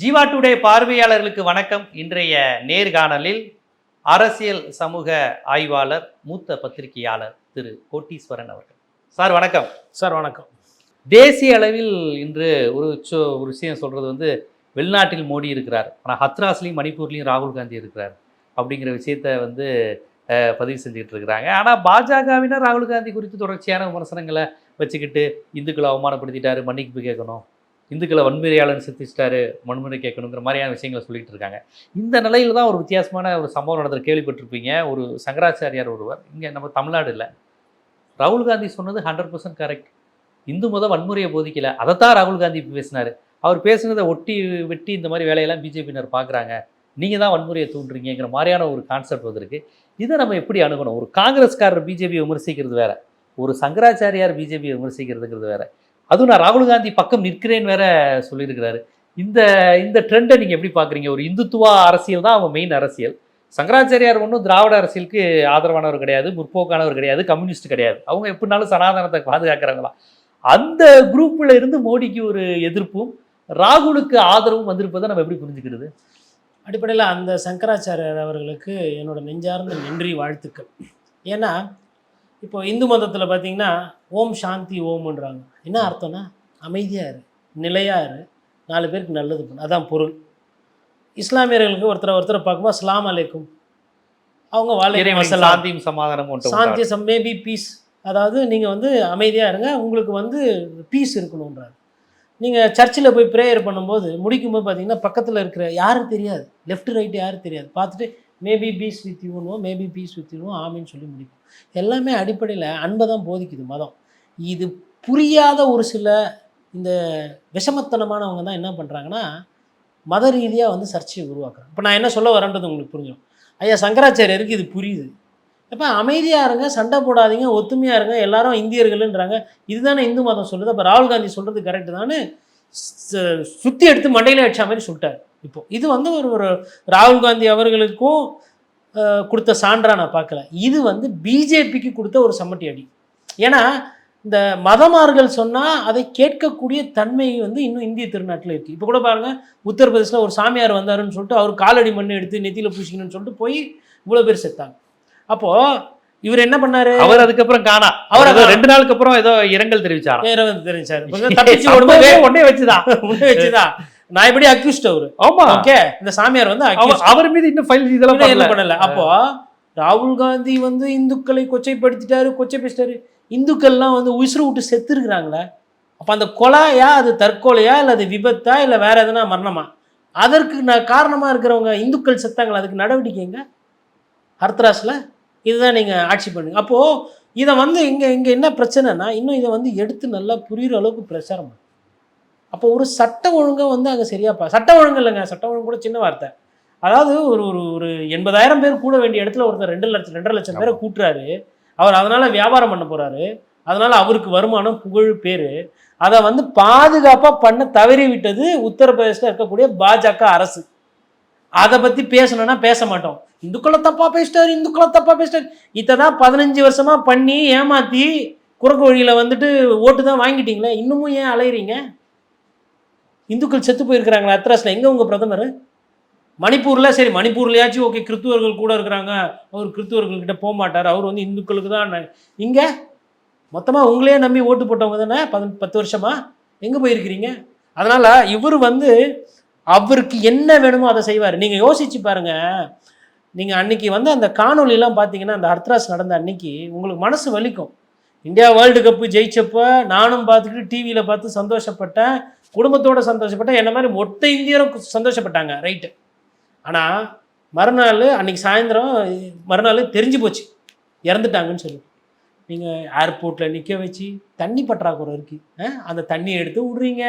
Jeeva today பார்வையாளர்களுக்கு வணக்கம். இன்றைய நேர்காணலில் அரசியல் சமூக ஆய்வாளர் மூத்த பத்திரிகையாளர் திரு கோட்டீஸ்வரன் அவர்கள். சார் வணக்கம். சார் வணக்கம். தேசிய அளவில் இன்று ஒரு ஒரு விஷயம் சொல்றது வந்து வெளிநாட்டில் மோடி இருக்கிறார். ஆனால் ஹத்ராஸ்லையும் மணிப்பூர்லையும் ராகுல் காந்தி இருக்கிறார் அப்படிங்கிற விஷயத்த வந்து பதிவு செஞ்சுக்கிட்டு இருக்கிறாங்க. ஆனால் பாஜகவினர் ராகுல் காந்தி குறித்து தொடர்ச்சியான விமர்சனங்களை வச்சுக்கிட்டு இந்துக்களை அவமானப்படுத்திட்டாரு மன்னிப்பு கேட்கணும். இந்துக்களை வன்முறையாளன் சித்திச்சிட்டாரு வன்முறை கேட்கணுங்கிற மாதிரியான விஷயங்களை சொல்லிட்டு இருக்காங்க. இந்த நிலையில் தான் ஒரு வித்தியாசமான ஒரு சம்பவம் நடந்தது கேள்விப்பட்டிருப்பீங்க. ஒரு சங்கராச்சாரியார் ஒருவர் இங்கே நம்ம தமிழ்நாடு இல்லை. ராகுல் காந்தி சொன்னது ஹண்ட்ரட் பர்சன்ட் கரெக்ட் இந்து மத வன்முறையை போதிக்கல. அதைத்தான் ராகுல் காந்தி பேசினார். அவர் பேசுனதை ஒட்டி வெட்டி இந்த மாதிரி வேலையெல்லாம் பிஜேபியினர் பார்க்குறாங்க நீங்கள் தான் வன்முறையை தூண்டுறீங்கிற மாதிரியான ஒரு கான்செப்ட் வந்திருக்கு. இதை நம்ம எப்படி அணுகணும்? ஒரு காங்கிரஸ்காரர் பிஜேபியை விமர்சிக்கிறது வேற. ஒரு சங்கராச்சாரியார் பிஜேபியை விமர்சிக்கிறதுங்கிறது வேற. அதுவும் நான் ராகுல் காந்தி பக்கம் நிற்கிறேன்னு வேற சொல்லியிருக்கிறாரு. இந்த இந்த ட்ரெண்டை நீங்கள் எப்படி பார்க்குறீங்க? ஒரு இந்துத்துவா அரசியல் தான் அவங்க மெயின் அரசியல். சங்கராச்சாரியார் ஒன்றும் திராவிட அரசியலுக்கு ஆதரவானவர் கிடையாது முற்போக்கானவர் கிடையாது கம்யூனிஸ்ட் கிடையாது. அவங்க எப்படினாலும் சனாதனத்தை பாதுகாக்கிறாங்களா? அந்த குரூப்பில் இருந்து மோடிக்கு ஒரு எதிர்ப்பும் ராகுலுக்கு ஆதரவும் வந்திருப்பதை நம்ம எப்படி புரிஞ்சுக்கிறது? அடிப்படையில் அந்த சங்கராச்சாரியர் அவர்களுக்கு என்னோட நெஞ்சார்ந்த நன்றி வாழ்த்துக்கள். ஏன்னா இப்போ இந்து மதத்தில் பார்த்தீங்கன்னா ஓம் சாந்தி ஓம்ன்றாங்க. என்ன அர்த்தம்னா அமைதியாக இரு நிலையாக இரு நாலு பேருக்கு நல்லது பண்ணு. அதான் பொருள். இஸ்லாமியர்களுக்கு ஒருத்தரை ஒருத்தரை பார்க்கும்போது அஸ்லாம் அலைக்கும். அவங்க வாழை இறைவன் சாந்தியும் உண்டாகும். சாந்தி சம் மேபி பீஸ் அதாவது நீங்கள் வந்து அமைதியாக இருங்க உங்களுக்கு வந்து பீஸ் இருக்கணுன்றாரு நீங்கள் சர்ச்சில் போய் ப்ரேயர் பண்ணும்போது முடிக்கும்போது பார்த்தீங்கன்னா பக்கத்தில் இருக்கிற யாரும் தெரியாது? லெஃப்ட் ரைட் யாரும் தெரியாது? பார்த்துட்டு மேபி பீஸ் வித் யூனுவோம் மேபி பீஸ் வித் யூனுவோம் ஆமின்னு சொல்லி முடிக்கும். எல்லாமே அடிப்படையில் அன்பை தான் போதிக்குது மதம். இது புரியாத ஒரு சில இந்த விஷமத்தனமானவங்க தான் என்ன பண்ணுறாங்கன்னா மத ரீதியாக வந்து சர்ச்சையை உருவாக்குறாங்க. இப்போ நான் என்ன சொல்ல வரேன்றது உங்களுக்கு புரியும் ஐயா சங்கராச்சாரியருக்கு இது புரியுது. இப்போ அமைதியாக இருங்க சண்டை போடாதீங்க ஒத்துமையாக இருங்க எல்லாரும் இந்தியர்கள்ன்றாங்க. இதுதானே இந்து மதம் சொல்லுது அப்போ ராகுல் காந்தி சொல்கிறது கரெக்டு தானே சுற்றி எடுத்து மண்டையில் வச்ச மாதிரி சொல்லிட்டார். இப்போ இது வந்து ஒரு ஒரு ராகுல் காந்தி அவர்களுக்கும் கொடுத்த சான்றா நான் பார்க்கல. இது வந்து பிஜேபிக்கு கொடுத்த ஒரு சம்மட்டி அடி. ஏன்னா இந்த மதமார்கள் சொன்னால் அதை கேட்கக்கூடிய தன்மை வந்து இன்னும் இந்திய திருநாட்டில் இருக்குது இப்போ கூட பாருங்கள் உத்தரப்பிரதேசில் ஒரு சாமியார் வந்தாருன்னு சொல்லிட்டு அவர் காலடி மண் எடுத்து நெத்தியில் பூசிக்கணும்னு சொல்லிட்டு போய் இவ்வளோ பேர் செத்தாங்க. அப்போது இவர் என்ன பண்ணாரு? அவர் அதுக்கப்புறம் காணா. அவர் ரெண்டு நாளுக்கு அப்புறம் ஏதோ இரங்கல் ஓடும்போது சம்பவமே ஒண்ணே வச்சுதான். முன்னே வச்சுதான். நான் இப்படி அக்யூஸ்ட் அவரு. ஆமா. ஓகே இந்த சாமியார் வந்து. அவர் மீது இன்னும் ஃபைல் இதெல்லாம் என்ன பண்ணல. அப்போ ராகுல் காந்தி வந்து இந்துக்களை கொச்சைப்படுத்திட்டாரு கொச்சைப்படுத்திட்டாரு இந்துக்கள்லாம் வந்து உசுறு விட்டு செத்து இருக்கிறாங்களே அப்போ அந்த கொலையா அது தற்கொலையா இல்லை அது விபத்தா இல்லை வேற எதனா மரணமா? அதற்கு நான் காரணமா இருக்கிறவங்க இந்துக்கள் செத்தாங்களா? அதுக்கு நடவடிக்கைங்க ஹர்த்ராஸில் இதுதான் நீங்கள் ஆட்சி பண்ணுங்க. அப்போது இதை வந்து இங்கே இங்கே என்ன பிரச்சனைனா இன்னும் இதை வந்து எடுத்து நல்லா புரியுற அளவுக்கு பிரச்சாரம் அப்போ ஒரு சட்ட ஒழுங்கை வந்து அங்கே சரியா பா சட்ட ஒழுங்கு இல்லைங்க. சட்ட ஒழுங்கு கூட சின்ன வார்த்தை. அதாவது ஒரு ஒரு ஒரு எண்பதாயிரம் பேர் கூட வேண்டிய இடத்துல ஒருத்தர் ரெண்டு லட்சம் ரெண்டரை லட்சம் பேரை கூட்டுறாரு. அவர் அதனால வியாபாரம் பண்ண போறாரு. அதனால அவருக்கு வருமானம் புகழ் பேர். அதை வந்து பாதுகாப்பாக பண்ண தவறி விட்டது உத்தரப்பிரதேசத்தில் இருக்கக்கூடிய பாஜக அரசு. அதை பற்றி பேசணும்னா பேச மாட்டோம். இந்துக்களை தப்பா பேசிட்டாரு இந்துக்களை தப்பா பேசிட்டாரு. இதை தான் பதினஞ்சு வருஷமா பண்ணி ஏமாத்தி குறுக்கு வழியில் வந்துட்டு ஓட்டு தான் வாங்கிட்டீங்களே இன்னமும் ஏன் அலையிறீங்க? இந்துக்கள் செத்து போயிருக்கிறாங்களா? அத்ராஸில் எங்கே உங்கள் பிரதமர்? மணிப்பூரில்? சரி மணிப்பூர்லையாச்சும் ஓகே கிறித்துவர்கள் கூட இருக்கிறாங்க. அவர் கிறித்துவர்கள்கிட்ட போக மாட்டார். அவர் வந்து இந்துக்களுக்கு தான் இங்கே? மொத்தமாக உங்களையே நம்பி ஓட்டு போட்டவங்க தானே? பத பத்து வருஷமா? எங்கே போயிருக்கிறீங்க? அதனால் இவர் வந்து அவருக்கு என்ன வேணுமோ அதை செய்வார். நீங்கள் யோசிச்சு பாருங்கள் நீங்கள் அன்னைக்கு வந்து அந்த காணொலிலாம் பார்த்தீங்கன்னா அந்த அர்த்ராஸ் நடந்த அன்னைக்கு உங்களுக்கு மனசு வலிக்கும். இந்தியா வேர்ல்டு கப்பு ஜெயிச்சப்போ நானும் பார்த்துக்கிட்டு டிவியில் பார்த்து சந்தோஷப்பட்டேன். குடும்பத்தோட சந்தோஷப்பட்டேன் என்ன மாதிரி மொத்த இந்தியரும் சந்தோஷப்பட்டாங்க ரைட்டு ஆனால் மறுநாள் அன்னைக்கு சாயந்தரம் மறுநாள் தெரிஞ்சு போச்சு. இறந்துட்டாங்கன்னு சொல்லி நீங்கள் ஏர்போர்ட்டில் நிற்க வச்சு தண்ணி பற்றாக்குறை இருக்குது அந்த தண்ணியை எடுத்து விடுறீங்க.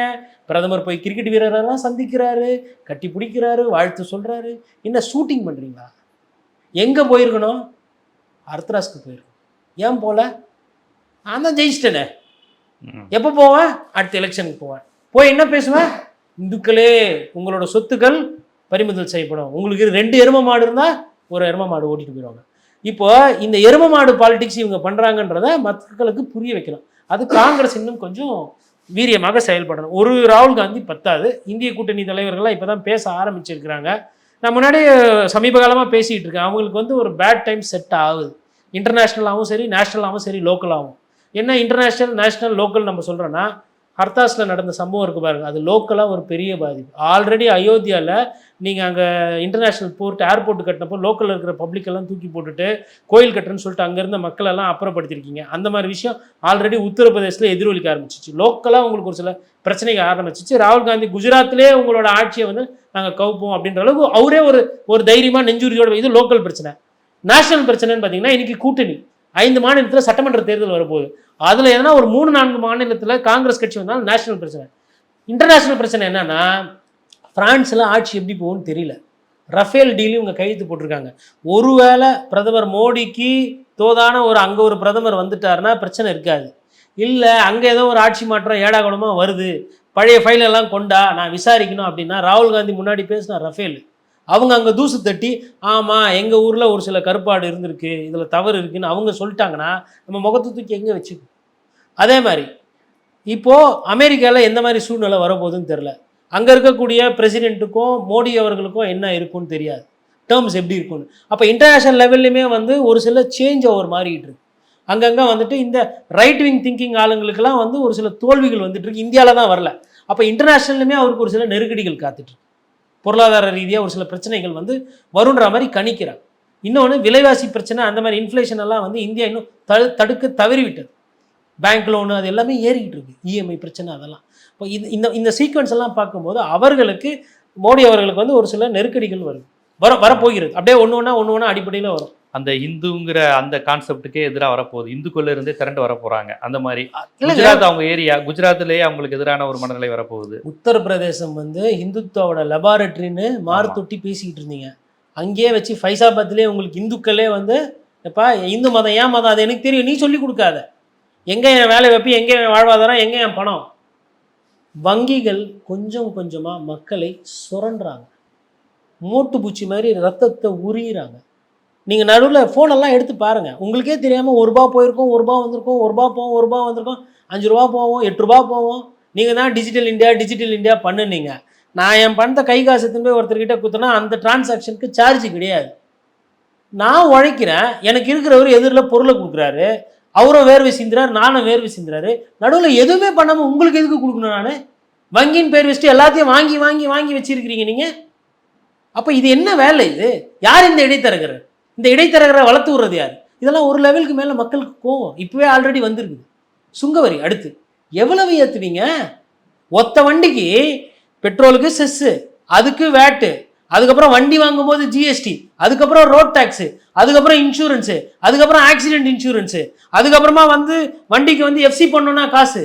பிரதமர் போய் கிரிக்கெட் வீரரெல்லாம் சந்திக்கிறாரு கட்டி பிடிக்கிறாரு வாழ்த்து சொல்கிறாரு என்ன ஷூட்டிங் பண்ணுறீங்களா எங்கே போயிருக்கணும்? அர்த்தராஸ்க்கு போயிருக்கணும். ஏன் போல? நான் தான் ஜெயிச்சிட்டேனே. எப்போ போவேன்? அடுத்த எலெக்ஷனுக்கு போவேன். போய் என்ன பேசுவேன் இந்துக்களே உங்களோட சொத்துக்கள் பறிமுதல் செய்யப்படும். உங்களுக்கு ரெண்டு எரும மாடு இருந்தால் ஒரு எரும மாடு ஓட்டிட்டு போயிடுவாங்க இப்போ இந்த எரும மாடு பாலிடிக்ஸ் இவங்க பண்ணுறாங்கன்றத மக்களுக்கு புரிய வைக்கலாம் அது காங்கிரஸ் இன்னும் கொஞ்சம் வீரியமாக செயல்படணும். ஒரு ராகுல் காந்தி பத்தாது. இந்திய கூட்டணி தலைவர்கள்லாம் இப்போ தான் பேச ஆரம்பிச்சிருக்கிறாங்க. நான் முன்னாடியே சமீப காலமாக பேசிகிட்டு இருக்கேன். அவங்களுக்கு வந்து ஒரு பேட் டைம் செட் ஆகுது. இன்டர்நேஷ்னலாகவும் சரி நேஷ்னலாகவும் சரி லோக்கலாகவும் என்ன இன்டர்நேஷ்னல் நேஷ்னல் லோக்கல் நம்ம சொல்கிறோன்னா ஹர்தாஸில் நடந்த சம்பவம் இருக்குது பாருங்கள் அது லோக்கலாக ஒரு பெரிய பாதிப்பு. ஆல்ரெடி அயோத்தியாவில் நீங்கள் அங்கே இன்டர்நேஷ்னல் போர்ட் ஏர்போர்ட் கட்டினப்போ லோக்கலில் இருக்கிற பப்ளிக்கெல்லாம் தூக்கி போட்டுட்டு கோயில் கட்டுறேன்னு சொல்லிட்டு அங்கேருந்த மக்கள் எல்லாம் அப்புறப்படுத்திருக்கீங்க. அந்த மாதிரி விஷயம் ஆல்ரெடி உத்தரப்பிரதேசில் எதிரொலிக்க ஆரம்பிச்சிச்சு. லோக்கலாக உங்களுக்கு ஒரு சில பிரச்சனைகள் ஆரம்பிச்சிச்சு. ராகுல் காந்தி குஜராத்லேயே உங்களோட ஆட்சியை வந்து நாங்கள் கவுப்போம் அப்படின்ற அளவுக்கு அவரே ஒரு ஒரு தைரியமாக நெஞ்சுரியோட இது லோக்கல் பிரச்சனை. நேஷனல் பிரச்சனைன்னு பார்த்தீங்கன்னா இன்றைக்கி கூட்டணி. ஐந்து மாநிலத்தில் சட்டமன்ற தேர்தல் வரப்போகுது. அதில் எதனா ஒரு மூணு நான்கு மாநிலத்தில் காங்கிரஸ் கட்சி வந்தாலும் நேஷனல் பிரச்சனை. இன்டர்நேஷனல் பிரச்சனை என்னன்னா ஃப்ரான்ஸில் ஆட்சி எப்படி போகும்னு தெரியல. ரஃபேல் டீலையும் இவங்க கையெழுத்து போட்டிருக்காங்க. ஒருவேளை பிரதமர் மோடிக்கு தோதான ஒரு அங்கே ஒரு பிரதமர் வந்துட்டாருன்னா பிரச்சனை இருக்காது. இல்லை அங்கே ஏதோ ஒரு ஆட்சி மாற்றம் ஏடாகுடமாக வருது. பழைய ஃபைலெல்லாம் கொண்டா நான் விசாரிக்கணும் அப்படின்னா ராகுல் காந்தி முன்னாடி பேசினா ரஃபேல். அவங்க அங்கே தூசு தட்டி ஆமாம் எங்கள் ஊரில் ஒரு சில கருப்பாடு இருந்திருக்கு இதில் தவறு இருக்குன்னு அவங்க சொல்லிட்டாங்கன்னா நம்ம முகத்தை தூக்கி எங்கே வச்சுக்கணும்? அதே மாதிரி இப்போது அமெரிக்காவில் எந்த மாதிரி சூழ்நிலை வரப்போகுதுன்னு தெரில அங்கே இருக்கக்கூடிய பிரசிடெண்ட்டுக்கும் மோடி அவர்களுக்கும் என்ன இருக்கும்னு தெரியாது. டேர்ம்ஸ் எப்படி இருக்கும்னு. அப்போ இன்டர்நேஷ்னல் லெவல்லையுமே வந்து ஒரு சில சேஞ்ச் ஓவர் மாறிட்டு இருக்கு. அங்கங்கே வந்துட்டு இந்த ரைட் விங் திங்கிங் ஆளுங்களுக்கெல்லாம் வந்து ஒரு சில தோல்விகள் வந்துட்டு இருக்கு. இந்தியாவில் தான் வரல. அப்போ இன்டர்நேஷ்னல்லுமே அவருக்கு ஒரு சில நெருக்கடிகள் காத்துட்டுருக்கு பொருளாதார ரீதியாக ஒரு சில பிரச்சனைகள் வந்து வருன்ற மாதிரி கணிக்கிறாங்க. இன்னொன்று விலைவாசி பிரச்சனை அந்த மாதிரி இன்ஃப்ளேஷன் எல்லாம் வந்து இந்தியா இன்னும் தடு தடுக்க தவறிவிட்டது. பேங்க் லோனு அது எல்லாமே ஏறிக்கிட்டு இருக்கு. இஎம்ஐ பிரச்சனை அதெல்லாம். இப்போ இது இந்த இந்த சீக்வன்ஸ் எல்லாம் பார்க்கும்போது அவர்களுக்கு மோடி அவர்களுக்கு வந்து ஒரு சில நெருக்கடிகள் வருது. வர வரப்போகிறது. அப்படியே ஒன்று ஒன்றா ஒன்று ஒன்றா அடிப்படையில் வரும். அந்த இந்துங்கிற அந்த கான்செப்டுக்கே எதிராக வரப்போகுது. இந்துக்குள்ள இருந்தே திரண்டு வர போறாங்க அந்த மாதிரி குஜராத் அவங்க ஏரியா குஜராத்லயே அவங்களுக்கு எதிரான ஒரு மனநிலை வரப்போகுது. உத்தரப்பிரதேசம் வந்து இந்துத்துவோட லெபார்டரின்னு மாறு தொட்டி பேசிக்கிட்டு இருந்தீங்க. அங்கேயே வச்சு ஃபைசாபாத்லேயே உங்களுக்கு இந்துக்களே வந்து எப்பா இந்து மதம் ஏன் மதம்? அது எனக்கு தெரியும். நீ சொல்லி கொடுக்காத. எங்கே என் வேலை வைப்பி எங்கே என் வாழ்வாதாரம் எங்கே என் பணம்? வங்கிகள் கொஞ்சம் கொஞ்சமாக மக்களை சுரண்டுறாங்க. மூட்டு பூச்சி மாதிரி ரத்தத்தை உரியிறாங்க. நீங்கள் நடுவில் ஃபோனெல்லாம் எடுத்து பாருங்கள் உங்களுக்கே தெரியாமல் ஒரு ரூபா போயிருக்கோம் ஒரு ரூபா வந்திருக்கோம் ஒரு ரூபா போவோம் ஒரு ரூபா வந்திருக்கோம் அஞ்சு ரூபா போவோம் எட்டு ரூபா போவோம். நீங்கள் தான் டிஜிட்டல் இந்தியா டிஜிட்டல் இந்தியா பண்ணுனீங்க. நான் என் பணத்தை கை காசு எடுத்துன்னு போய் ஒருத்தர்கிட்ட குத்துனா அந்த டிரான்சாக்ஷனுக்கு சார்ஜ் கிடையாது. நான் உழைக்கிறேன். எனக்கு இருக்கிறவர் எதிரில் பொருளை கொடுக்குறாரு. அவரும் வேர்வை சிந்துறாரு நானும் வேர்வை சிந்துறாரு. நடுவில் எதுவுமே பண்ணாமல் உங்களுக்கு எதுக்கு கொடுக்கணும் நான்? வங்கியின் பேர் வச்சுட்டு எல்லாத்தையும் வாங்கி வாங்கி வாங்கி வச்சிருக்கிறீங்க நீங்கள் அப்போ இது என்ன வேலை இது? யார் இந்த இடைத்தரகர்? இந்த இடைத்தரகரை வளர்த்து விடுறது யார்? இதெல்லாம் ஒரு லெவலுக்கு மேலே மக்களுக்கு கோவம். இப்போவே ஆல்ரெடி வந்திருக்குது. சுங்கவரி அடுத்து. எவ்வளவு ஏற்றுவீங்க ஒத்த வண்டிக்கு பெட்ரோலுக்கு செஸ்ஸு அதுக்கு வேட்டு அதுக்கப்புறம் வண்டி வாங்கும்போது ஜிஎஸ்டி அதுக்கப்புறம் ரோட் டேக்ஸு அதுக்கப்புறம் இன்சூரன்ஸு அதுக்கப்புறம் ஆக்சிடென்ட் இன்சூரன்ஸு அதுக்கப்புறமா வந்து வண்டிக்கு வந்து எஃப்சி பண்ணோன்னா காசு.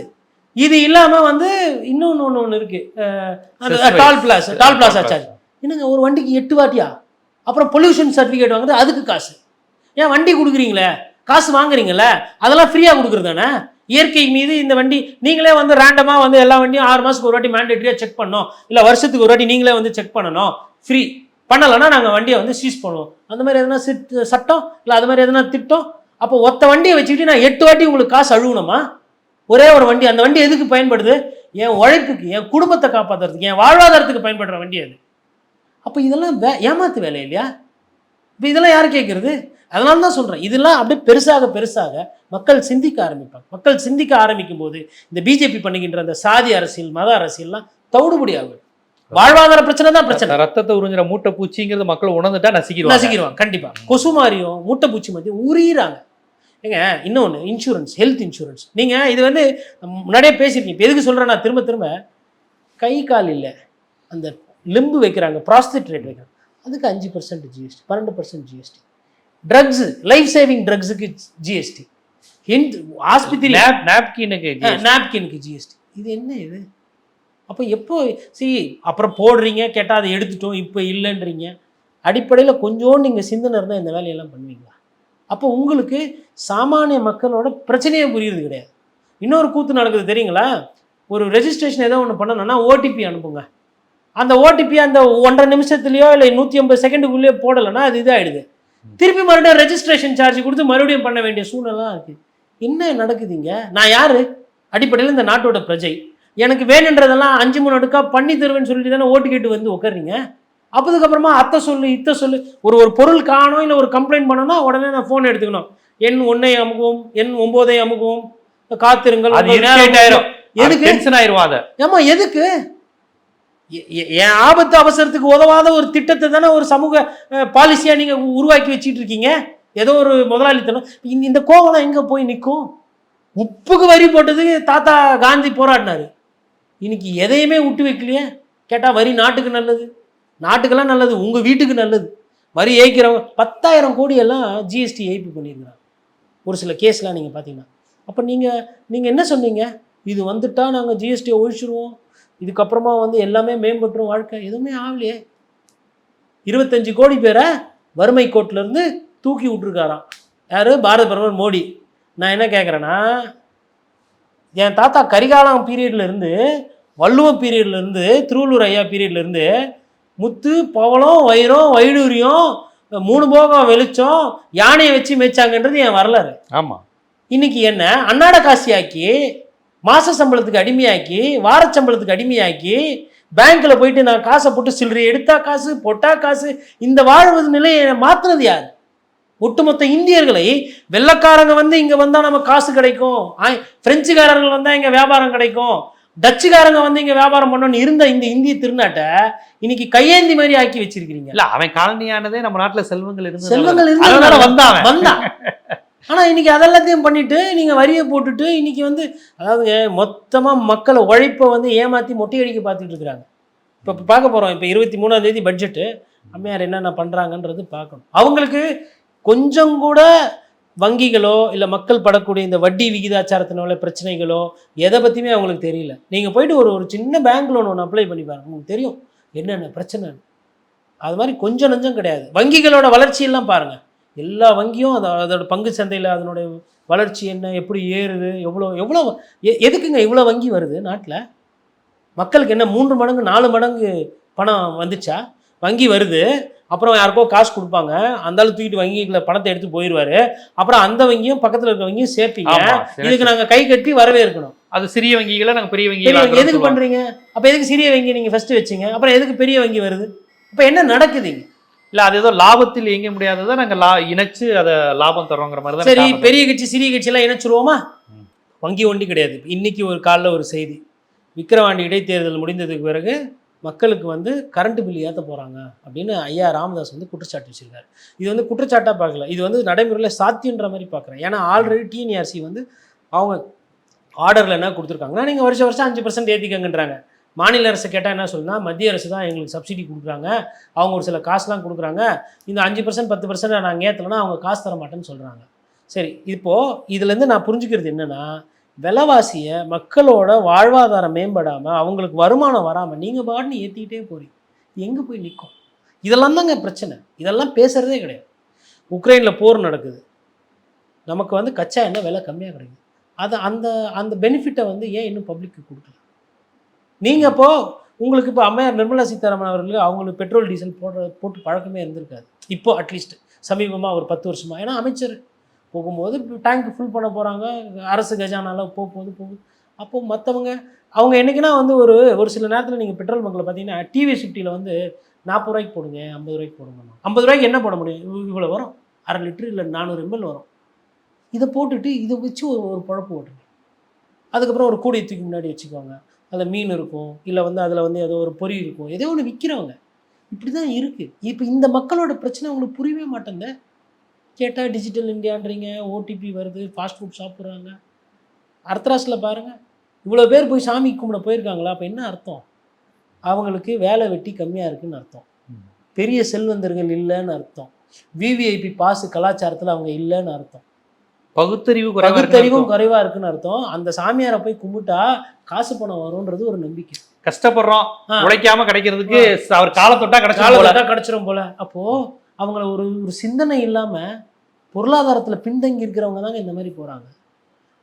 இது இல்லாமல் வந்து இன்னொன்று ஒன்று ஒன்று இருக்குது டால் பிளாஸ். டால் பிளாஸா சார்ஜ் என்னங்க ஒரு வண்டிக்கு எட்டு வாட்டியா? அப்புறம் பொல்யூஷன் சர்டிஃபிகேட் வாங்குறது அதுக்கு காசு. ஏன் வண்டி கொடுக்குறீங்களே? காசு வாங்குறீங்களே அதெல்லாம் ஃப்ரீயாக கொடுக்குறது தானே? இயற்கை மீது இந்த வண்டி நீங்களே வந்து ரேண்டமாக வந்து எல்லா வண்டியும் ஆறு மாதத்துக்கு ஒரு வாட்டி மேண்டேட்டரியாக செக் பண்ணோம் இல்லை வருஷத்துக்கு ஒரு வாட்டி நீங்களே வந்து செக் பண்ணணும். ஃப்ரீ பண்ணலைன்னா நாங்கள் வண்டியை வந்து சீஸ் பண்ணுவோம். அந்த மாதிரி எதனா சிட் சட்டம்? இல்லை அது மாதிரி எதனா திட்டம்? அப்போ ஒத்த வண்டியை வச்சுக்கிட்டு நான் எட்டு வாட்டி உங்களுக்கு காசு அழுகணுமா ஒரே ஒரு வண்டி. அந்த வண்டி எதுக்கு பயன்படுது? என் உழைப்புக்கு என் குடும்பத்தை காப்பாற்றுறதுக்கு என் வாழ்வாதாரத்துக்கு பயன்படுற வண்டி அது. அப்போ இதெல்லாம் வே ஏமாத்து வேலை இல்லையா? இப்போ இதெல்லாம் யார் கேட்குறது அதனால தான் சொல்கிறேன் இதெல்லாம் அப்படியே பெருசாக பெருசாக மக்கள் சிந்திக்க ஆரம்பிப்பாங்க. மக்கள் சிந்திக்க ஆரம்பிக்கும் போது இந்த பிஜேபி பண்ணுகின்ற அந்த சாதி அரசியல் மத அரசியல்லாம் தவிடுபடி ஆகும். வாழ்வாதார பிரச்சனை தான் பிரச்சனை. ரத்தத்தை உறிஞ்சிற மூட்டை பூச்சிங்கிறது மக்கள் உணர்ந்துட்டா நசிக்கிடுவாங்க. நசுக்கிடுவாங்க. கண்டிப்பா. கொசு மாதிரியும் மூட்டை பூச்சி மாதிரியும் உரியிறாங்க. ஏங்க இன்னொன்று இன்சூரன்ஸ் ஹெல்த் இன்சூரன்ஸ் நீங்கள் இது வந்து முன்னாடியே பேசியிருக்கீங்க. இப்போ எதுக்கு சொல்கிறேன் நான்? திரும்ப திரும்ப. கை கால் இல்லை. அந்த லிம்பு வைக்கிறாங்க ப்ராஸ்டேட் ரேட் வைக்கிறாங்க. அதுக்கு அஞ்சு பர்சன்ட் ஜிஎஸ்டி பன்னெண்டு percent GST drugs life saving ட்ரக்ஸுக்கு GST health ஆஸ்பத்திரி நாப்- நாப்கினுக்கு நாப்கினுக்கு ஜிஎஸ்டி இது என்ன இது? அப்போ எப்போ சி அப்புறம் போடுறீங்க கேட்டால் அதை எடுத்துட்டோம் இப்போ இல்லைன்றீங்க. அடிப்படையில் கொஞ்சோண்டு நீங்கள் சிந்தனை இருந்தால் இந்த வேலையெல்லாம் பண்ணுவீங்களா? அப்போ உங்களுக்கு சாமானிய மக்களோட பிரச்சனையே புரியுறது கிடையாது. இன்னொரு கூத்து நடக்குது தெரியுங்களா? ஒரு ரெஜிஸ்ட்ரேஷன் ஏதோ ஒன்று பண்ணணும்னா ஓடிபி அனுப்புங்க. அந்த ஓடிபி அந்த ஒன்றரை நிமிஷத்துலையோ இல்லை நூற்றி ஐம்பது செகண்டுக்குள்ளேயோ போடலைன்னா அது இதாகிடுது திருப்பி மறுபடியும் ரெஜிஸ்ட்ரேஷன் சார்ஜ் கொடுத்து மறுபடியும் பண்ண வேண்டிய சூழ்நிலை இருக்குது என்ன நடக்குதுங்க நான் யாரு? அடிப்படையில் இந்த நாட்டோட பிரஜை. எனக்கு வேணுன்றதெல்லாம் அஞ்சு மூணு அடுக்கா பண்ணி தருவேன்னு சொல்லிட்டு தானே ஓட்டு கேட்டு வந்து உட்காருறீங்க அப்போதுக்கப்புறமா அத்தை சொல்லு இத்தை சொல்லு. ஒரு ஒரு பொருள் காணும் இல்லை ஒரு கம்ப்ளைண்ட் பண்ணணும்னா உடனே நான் ஃபோன் எடுத்துக்கணும். எண் ஒன்றை அமுகவும் எண் ஒம்போதை அமுகவும் காத்திருங்கள். எதுக்கு? டென்ஷன் அதை. ஏமா எதுக்கு? என் ஆபத்து அவசரத்துக்கு உதவாத ஒரு திட்டத்தை தானே ஒரு சமூக பாலிசியா நீங்க உருவாக்கி வச்சிட்டு இருக்கீங்க? ஏதோ ஒரு முதலாளித்தனம். இந்த- இந்த கோவம்லாம் எங்க போய் நிற்கும் உப்புக்கு வரி போட்டதுக்கு தாத்தா காந்தி போராடினாரு. இன்னைக்கு எதையுமே விட்டு வைக்கலையே? கேட்டா வரி நாட்டுக்கு நல்லது. நாட்டுக்கெல்லாம் நல்லது உங்க வீட்டுக்கு நல்லது. வரி ஏய்க்கிறவங்க பத்தாயிரம் கோடி எல்லாம் ஜிஎஸ்டி ஏய்ப்பு பண்ணியிருக்கிறாங்க. ஒரு சில கேஸ்லாம் நீங்கள் பார்த்தீங்கன்னா. அப்போ நீங்கள் நீங்கள் என்ன சொன்னீங்க? இது வந்துட்டா நாங்கள் ஜிஎஸ்டியை ஒழிச்சிருவோம். இதுக்கப்புறமா வந்து எல்லாமே மேம்பட்டுரும் வாழ்க்கை. எதுவுமே ஆகலையே. இருபத்தஞ்சு கோடி பேரை வறுமை கோட்டில் இருந்து தூக்கி விட்டுருக்காராம். யார்? பாரத பிரதமர் மோடி. நான் என்ன கேட்குறேன்னா என் தாத்தா கரிகாலம் பீரியட்ல இருந்து வள்ளுவம் பீரியட்ல இருந்து திருவள்ளூர் ஐயா பீரியட்ல இருந்து முத்து பவளம் வைரம் வைடூரியம் மூணு போகம் வெளிச்சம் யானையை வச்சு மேய்ச்சாங்கன்றது என் வரலாறு. ஆமா. இன்னைக்கு என்ன? அன்னாட காசியாக்கி மாச சம்பளத்துக்கு அடிமையாக்கி வார சம்பளத்துக்கு அடிமையாக்கி பேங்க்ல போயிட்டு நான் காசை போட்டு சில்லறை எடுத்தா காசு பொட்டா காசு இந்த வாழ்வது நிலையை மாத்துனது யார்? ஒட்டுமொத்த இந்தியர்களை வெள்ளக்காரங்க வந்து இங்க வந்தா நம்ம காசு கிடைக்கும். பிரெஞ்சுக்காரர்கள் வந்தா இங்க வியாபாரம் கிடைக்கும். டச்சுக்காரங்க வந்து இங்க வியாபாரம் பண்ணணும்னு இருந்த இந்த இந்திய திருநாட்டை இன்னைக்கு கையேந்தி மாதிரி ஆக்கி வச்சிருக்கிறீங்க. இல்ல அவன் காலனியானதே நம்ம நாட்டுல செல்வங்கள் இருந்தது செல்வங்கள் இருந்து வந்தான். வந்தான். ஆனால் இன்னைக்கு அதெல்லாத்தையும் பண்ணிவிட்டு நீங்கள் வரியை போட்டுட்டு இன்றைக்கி வந்து அதாவது மொத்தமாக மக்களை உழைப்பை வந்து ஏமாற்றி மொட்டையடிக்க பார்த்துட்டு இருக்கிறாங்க. இப்போ பார்க்க போகிறோம் இப்போ இருபத்தி மூணாம் தேதி பட்ஜெட்டு அம்மையார் என்னென்ன பண்ணுறாங்கன்றது பார்க்கணும். அவங்களுக்கு கொஞ்சம் கூட வங்கிகளோ இல்லை மக்கள் படக்கூடிய இந்த வட்டி விகிதாச்சாரத்தினால பிரச்சனைகளோ எதை பற்றியுமே அவங்களுக்கு தெரியல. நீங்கள் போயிட்டு ஒரு ஒரு சின்ன பேங்க் லோன் ஒன்று அப்ளை பண்ணி பாருங்க. உங்களுக்கு தெரியும். என்னென்ன பிரச்சனை அது மாதிரி கொஞ்சம் நஞ்சம் கிடையாது. வங்கிகளோட வளர்ச்சியெல்லாம் பாருங்கள் எல்லா வங்கியும் அதை அதோட பங்கு சந்தையில் அதனுடைய வளர்ச்சி என்ன எப்படி ஏறுது எவ்வளோ எவ்வளோ எதுக்குங்க இவ்வளோ வங்கி வருது நாட்டில்? மக்களுக்கு என்ன மூன்று மடங்கு நாலு மடங்கு பணம் வந்துச்சா? வங்கி வருது அப்புறம் யாருக்கோ காசு கொடுப்பாங்க அந்த ஆளு தூக்கிட்டு வங்கியில் பணத்தை எடுத்து போயிடுவாரு அப்புறம் அந்த வங்கியும் பக்கத்தில் இருக்க வங்கியும் சேர்ப்பீங்க. இதுக்கு நாங்கள் கை கட்டி வரவே இருக்கணும் அது சிறிய வங்கிகளை நாங்க பெரிய வங்கி எதுக்கு பண்றீங்க? அப்ப எதுக்கு சிறிய வங்கி நீங்க ஃபர்ஸ்ட் வச்சீங்க? அப்புறம் எதுக்கு பெரிய வங்கி வருது? அப்ப என்ன நடக்குதுங்க இல்ல அது ஏதோ லாபத்தில் இயங்க முடியாததை நாங்க லா இணைச்சு அதை லாபம் தரோங்கிற மாதிரி தான் சரி. பெரிய கட்சி சிறிய கட்சி எல்லாம் இணைச்சிருவோமா. வங்கி ஒண்டி கிடையாது. இன்னைக்கு ஒரு காலைல ஒரு செய்தி. விக்கிரவாண்டி இடைத்தேர்தல் முடிந்ததுக்கு பிறகு மக்களுக்கு வந்து கரண்ட் பில் ஏற்ற போறாங்க அப்படின்னு ஐயா ராமதாஸ் வந்து குற்றச்சாட்டு வச்சிருக்காரு. இது வந்து குற்றச்சாட்டா பார்க்கல. இது வந்து நடைமுறையில் சாத்தியன்ற மாதிரி பார்க்குறேன். ஏன்னா ஆல்ரெடி டிஎன்ஆர்சி வந்து அவங்க ஆர்டரில் என்ன கொடுத்துருக்காங்கன்னா நீங்கள் வருஷம் வருஷம் அஞ்சு பர்சன்ட் ஏற்றிக்கங்கன்றாங்க மாநில அரசு கேட்டால் என்ன சொல்லுனா மத்திய அரசு தான் எங்களுக்கு சப்சிடி கொடுக்குறாங்க. அவங்க ஒரு சில காசுலாம் கொடுக்குறாங்க. இந்த அஞ்சு பர்சன்ட் பத்து பர்சன்ட் நாங்கள் ஏற்றலைன்னா அவங்க காசு தர மாட்டேன்னு சொல்கிறாங்க சரி இப்போது இதுலேருந்து நான் புரிஞ்சுக்கிறது என்னென்னா விலைவாசியை மக்களோட வாழ்வாதாரம் மேம்படாமல் அவங்களுக்கு வருமானம் வராமல் நீங்கள் பாட்டுன்னு ஏற்றிக்கிட்டே போகிறீங்க எங்கே போய் நிற்கும் இதெல்லாம் தாங்க பிரச்சனை. இதெல்லாம் பேசுகிறதே கிடையாது. உக்ரைனில் போர் நடக்குது. நமக்கு வந்து கச்சா எண்ணெய் விலை கம்மியாக கிடைக்குது. அது அந்த அந்த பெனிஃபிட்டை வந்து ஏன் இன்னும் பப்ளிக்கு கொடுக்கல? நீங்கள் இப்போ உங்களுக்கு இப்போ அம்மையார் நிர்மலா சீதாராமன் அவர்களுக்கு அவங்களுக்கு பெட்ரோல் டீசல் போடுற போட்டு பழக்கமே இருந்திருக்காது. இப்போ அட்லீஸ்ட் சமீபமாக ஒரு பத்து வருஷமா. ஏன்னா அமைச்சர் போகும்போது டேங்க் ஃபுல் பண்ண போகிறாங்க அரசு கஜானால போகும்போது போகுது அப்போது அப்போ மற்றவங்க அவங்க என்னைக்குன்னா வந்து ஒரு ஒரு சில நேரத்தில் நீங்கள் பெட்ரோல் பங்கில் பார்த்தீங்கன்னா டிவி ஃபிஃப்டியில் வந்து நாற்பது ரூபாய்க்கு போடுங்க ஐம்பது ரூபாய்க்கு போடுங்க ஐம்பது ரூபாய்க்கு என்ன போட முடியும்? இவ்வளோ வரும்? அரை லிட்டரு இல்லை நானூறு எம்எல் வரும். இதை போட்டுட்டு இதை வச்சு ஒரு ஒரு பழப்பு ஓட்டுங்க. அதுக்கப்புறம் ஒரு கூடையை தூக்கி முன்னாடி வச்சுக்கோங்க. அதில் மீன் இருக்கும் இல்லை வந்து அதில் வந்து ஏதோ ஒரு பொரி இருக்கும் ஏதோ ஒன்று விற்கிறவங்க இப்படி தான் இருக்குது இப்போ இந்த மக்களோட பிரச்சனை உங்களுக்கு புரியவே மாட்டேங்குது. கேட்டால் டிஜிட்டல் இந்தியான்றீங்க ஓடிபி வருது ஃபாஸ்ட் ஃபுட் சாப்பிட்றாங்க. அர்த்தராசில் பாருங்கள் இவ்வளோ பேர் போய் சாமி கும்பிட போயிருக்காங்களா? அப்போ என்ன அர்த்தம்? அவங்களுக்கு வேலை வெட்டி கம்மியாக இருக்குன்னு அர்த்தம். பெரிய செல்வந்தர்கள் இல்லைன்னு அர்த்தம். விவிஐபி பாசு கலாச்சாரத்தில் அவங்க இல்லைன்னு அர்த்தம். பகுத்தறிவு குறைவா பகுத்தறிவும் குறைவா இருக்குன்னு அர்த்தம். அந்த சாமியாரை போய் கும்பிட்டா காசு பணம் வரும்ன்றது ஒரு நம்பிக்கை. கஷ்டப்படுறோம். உழைக்காம கிடைக்கிறதுக்கு அவர் காலை தொட்டா கிடைச்சா கிடைச்சிரும் போல. அப்போ அவங்கள ஒரு ஒரு சிந்தனை இல்லாம பொருளாதாரத்துல பின்தங்கி இருக்கிறவங்க தாங்க இந்த மாதிரி போறாங்க.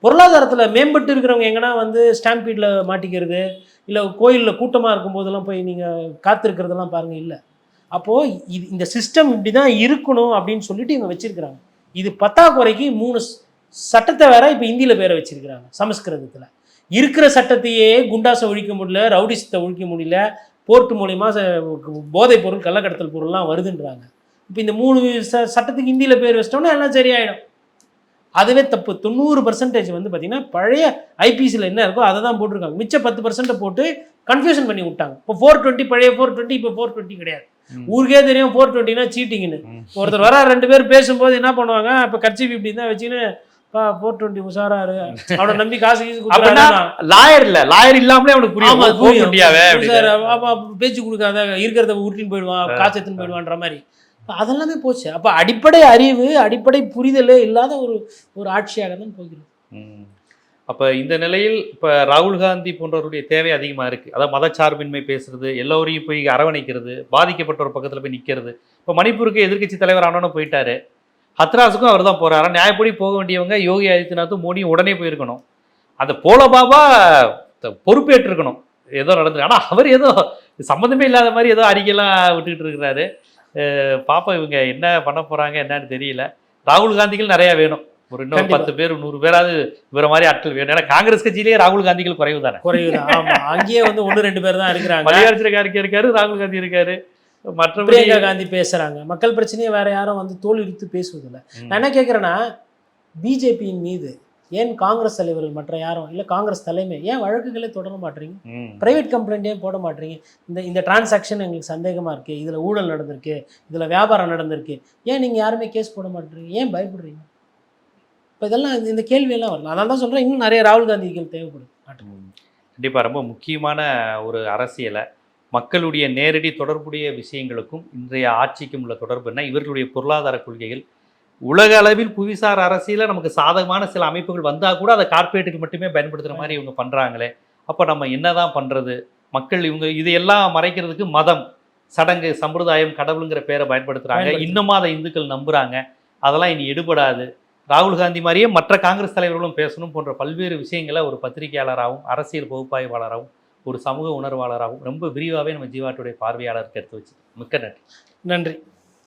பொருளாதாரத்துல மேம்பட்டு இருக்கிறவங்க எங்கன்னா வந்து ஸ்டாம்பீட்ல மாட்டிக்கிறது இல்ல கோயில்ல கூட்டமா இருக்கும் போதெல்லாம் போய் நீங்க காத்திருக்கிறதெல்லாம் பாருங்க இல்ல. அப்போ இது இந்த சிஸ்டம் இப்படிதான் இருக்கணும் அப்படின்னு சொல்லிட்டு இவங்க வச்சிருக்கிறாங்க. இது பத்தாக்குறைக்கு மூணு சட்டத்தை வேற இப்ப இந்தியில பேரை வச்சிருக்கிறாங்க சமஸ்கிருதத்துல. இருக்கிற சட்டத்தையே குண்டாசை ஒழிக்க முடியல ரவுடிசத்தை ஒழிக்க முடியல போர்ட் மூலியமா போதைப் பொருள் கள்ளக்கடத்தல் பொருள்லாம் வருதுன்றாங்க. இப்போ இந்த மூணு ச- சட்டத்துக்கு ஹிந்தியில் பேர் வச்சிட்டோம்னா எல்லாம் சரியாயிடும். அதுவே தப்பு. தொண்ணூறு பர்சன்டேஜ் வந்து பார்த்தீங்கன்னா பழைய ஐபிசியில் என்ன இருக்கோ அதை தான் போட்டிருக்காங்க. மிச்ச பத்து பர்சன்ட்டை போட்டு கன்ஃபியூஷன் பண்ணி விட்டாங்க. இப்போ ஃபோர் டுவெண்ட்டி பழைய ஃபோர் டுவெண்ட்டி இப்போ ஃபோர் டுவெண்ட்டி கிடையாது. ஊருக்கே தெரியும் ஃபோர் டுவெண்ட்டினா சீட்டிங்னு. ஒருத்தர் வரா ரெண்டு பேர் பேசும்போது என்ன பண்ணுவாங்க இப்போ கட்சி இப்படி தான் வச்சுன்னு ஃபோர் டுவெண்ட்டி உஷாராரு. அவனை நம்பி காசு கீசு லாயர் இல்ல. லாயர் இல்லாமலே அவனுக்கு புரியும். புரியும். பேச்சு கொடுக்காத இருக்கிறத உருட்டின்னு போயிடுவான் காசு எடுத்துன்னு போயிடுவான்ற மாதிரி. அதெல்லாமே போச்சு. அப்ப அடிப்படை அறிவு அடிப்படை புரிதலே இல்லாத ஒரு ஒரு ஆட்சியாக தான் போகிறது. அப்ப இந்த நிலையில் இப்ப ராகுல் காந்தி போன்றவருடைய தேவை அதிகமா இருக்கு. அதாவது மதச்சார்பின்மை பேசுறது எல்லோரையும் போய் அரவணைக்கிறது பாதிக்கப்பட்டவர் பக்கத்துல போய் நிக்கிறது. இப்ப மணிப்பூருக்கு எதிர்க்கட்சி தலைவர் ஆனோன்னு போயிட்டாரு. ஹத்ராஸுக்கும் அவர் தான் போறாரு. நியாயப்படி போக வேண்டியவங்க யோகி ஆதித்யநாத்தும் மோடியும் உடனே போயிருக்கணும். அந்த போல பாபா பொறுப்பேற்றிருக்கணும். ஏதோ நடந்து ஆனா அவர் ஏதோ சம்மந்தமே இல்லாத மாதிரி ஏதோ அறிக்கையெல்லாம் விட்டுக்கிட்டு இருக்கிறாரு. அஹ் பாப்போம் இவங்க என்ன பண்ண போறாங்க என்னன்னு தெரியல. ராகுல் காந்திகள் நிறைய வேணும். ஒரு இன்னும். பத்து பேர் நூறு பேராவது இவர மாதிரி ஆட்கள் வேணும். ஏன்னா காங்கிரஸ் கட்சியிலேயே ராகுல் காந்திகள் குறைவு தானே குறைவு ஆமா. அங்கேயே வந்து ஒன்று ரெண்டு பேர் தான் இருக்கிறாங்க. மல்லிகார்ஜுன கார்கே இருக்காரு ராகுல் காந்தி இருக்காரு. மற்றபடி பிரியங்கா காந்தி பேசுறாங்க. மக்கள் பிரச்சனையை வேற யாரும் வந்து தோல் இழுத்து பேசுவதில்லை. நான் என்ன கேட்குறேன்னா பிஜேபியின் மீது ஏன் காங்கிரஸ் தலைவர்கள் மற்ற யாரும் இல்லை காங்கிரஸ் தலைமை ஏன் வழக்குகளே தொடர மாட்டீங்க. பிரைவேட் கம்ப்ளைண்ட் ஏன் போட மாட்டீங்க இந்த இந்த டிரான்சாக்ஷன் எங்களுக்கு சந்தேகமா இருக்கு. இதுல ஊழல் நடந்திருக்கு. இதுல வியாபாரம் நடந்திருக்கு. ஏன் நீங்க யாருமே கேஸ் போட மாட்டீங்க ஏன் பயப்படுறீங்க? இப்போ இதெல்லாம் இந்த- கேள்வியெல்லாம் வரலாம் அதனால தான் சொல்றேன். இன்னும் நிறைய ராகுல் காந்திகள் தேவைப்படும் நாட்டுக்கு. ம். கண்டிப்பா ரொம்ப முக்கியமான ஒரு அரசியலை மக்களுடைய நேரடி தொடர்புடைய விஷயங்களுக்கும் இன்றைய ஆட்சிக்கும் உள்ள தொடர்பு என்ன? இவர்களுடைய பொருளாதார கொள்கைகள். உலக அளவில் புவிசார் அரசியல நமக்கு சாதகமான சில அமைப்புகள் வந்தா கூட அதை கார்ப்பரேட்டுக்கு மட்டுமே பயன்படுத்துற மாதிரி இவங்க பண்றாங்களே. அப்ப நம்ம என்னதான் பண்றது? மக்கள் இவங்க இதையெல்லாம் மறைக்கிறதுக்கு மதம் சடங்கு சம்பிரதாயம் கடவுளுங்கிற பேரை பயன்படுத்துறாங்க. பயன்படுத்து- இன்னமும் அதை இந்துக்கள் நம்புறாங்க. அதெல்லாம் இனி எடுபடாது. ராகுல் காந்தி மாதிரியே மற்ற காங்கிரஸ் தலைவர்களும் பேசணும் போன்ற பல்வேறு விஷயங்களை ஒரு பத்திரிகையாளராகவும் அரசியல் பகுப்பாய்வாளராகவும் ஒரு சமூக உணர்வாளராகவும் ரொம்ப விரிவாகவே நம்ம ஜீவாட்டுடைய பார்வையாளருக்கு எடுத்து வச்சு மிக்க நன்றி. நன்றி.